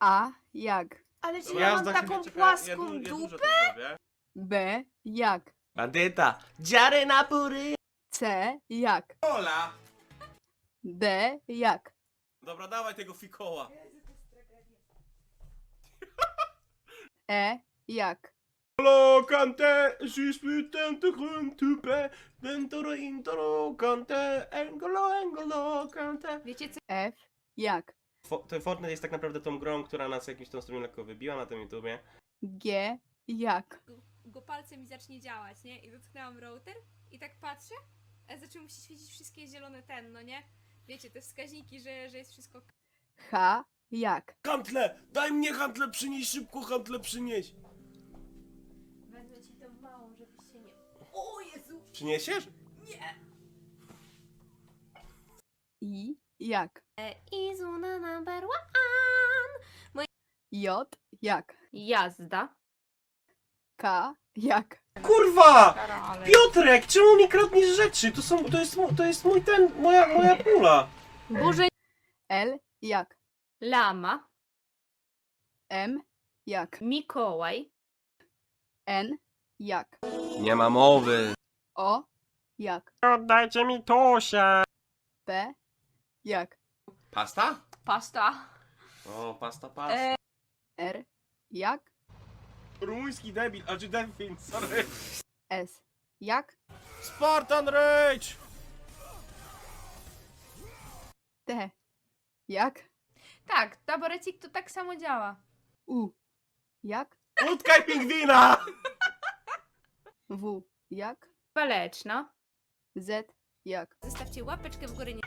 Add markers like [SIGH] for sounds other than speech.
A jak? Ale czy ja ja mam taką płaską ja, du- ja dupę? B jak? Bandyta! Dziary na pury! C jak? Ola! D jak? Dobra, dawaj tego fikoła. [LAUGHS] E jak? Lo cante, terrain to be, dentro intro cante, engolo, engolo cante. Wiecie co? F jak? Ten Fortnite jest tak naprawdę tą grą, która nas jakimś tam stopniu lekko wybiła na tym YouTubie. G jak? go palcem i zacznie działać, nie? I dotknęłam router i tak patrzę, a zaczęły mi się świecić wszystkie zielone ten, no nie? Wiecie, te wskaźniki, że, że jest wszystko H jak? Hantle! Daj mnie hantle przynieś, szybko hantle przynieś! Wezmę ci tą małą, żebyś się nie... O Jezu! Przyniesiesz? I jak? Izuna number one. J jak? Jazda. K jak? Kurwa! Piotrek, czemu mi kradniesz rzeczy? To, są, to, jest, mu- to jest mój ten, moja, moja pula. Burzę L jak? lama. M jak? Mikołaj. N jak? Nie ma mowy. O jak? Oddajcie mi Tosia. P jak? Pasta? Pasta. O, pasta, pasta. E. R jak? Rumuński debil, a czy delfin, sorry. S jak? Spartan Rage! T jak? Tak, taborecik to tak samo działa. U jak? Utkaj pingwina! W jak? Waleczna. Z jak? Zostawcie łapeczkę w górę, nie...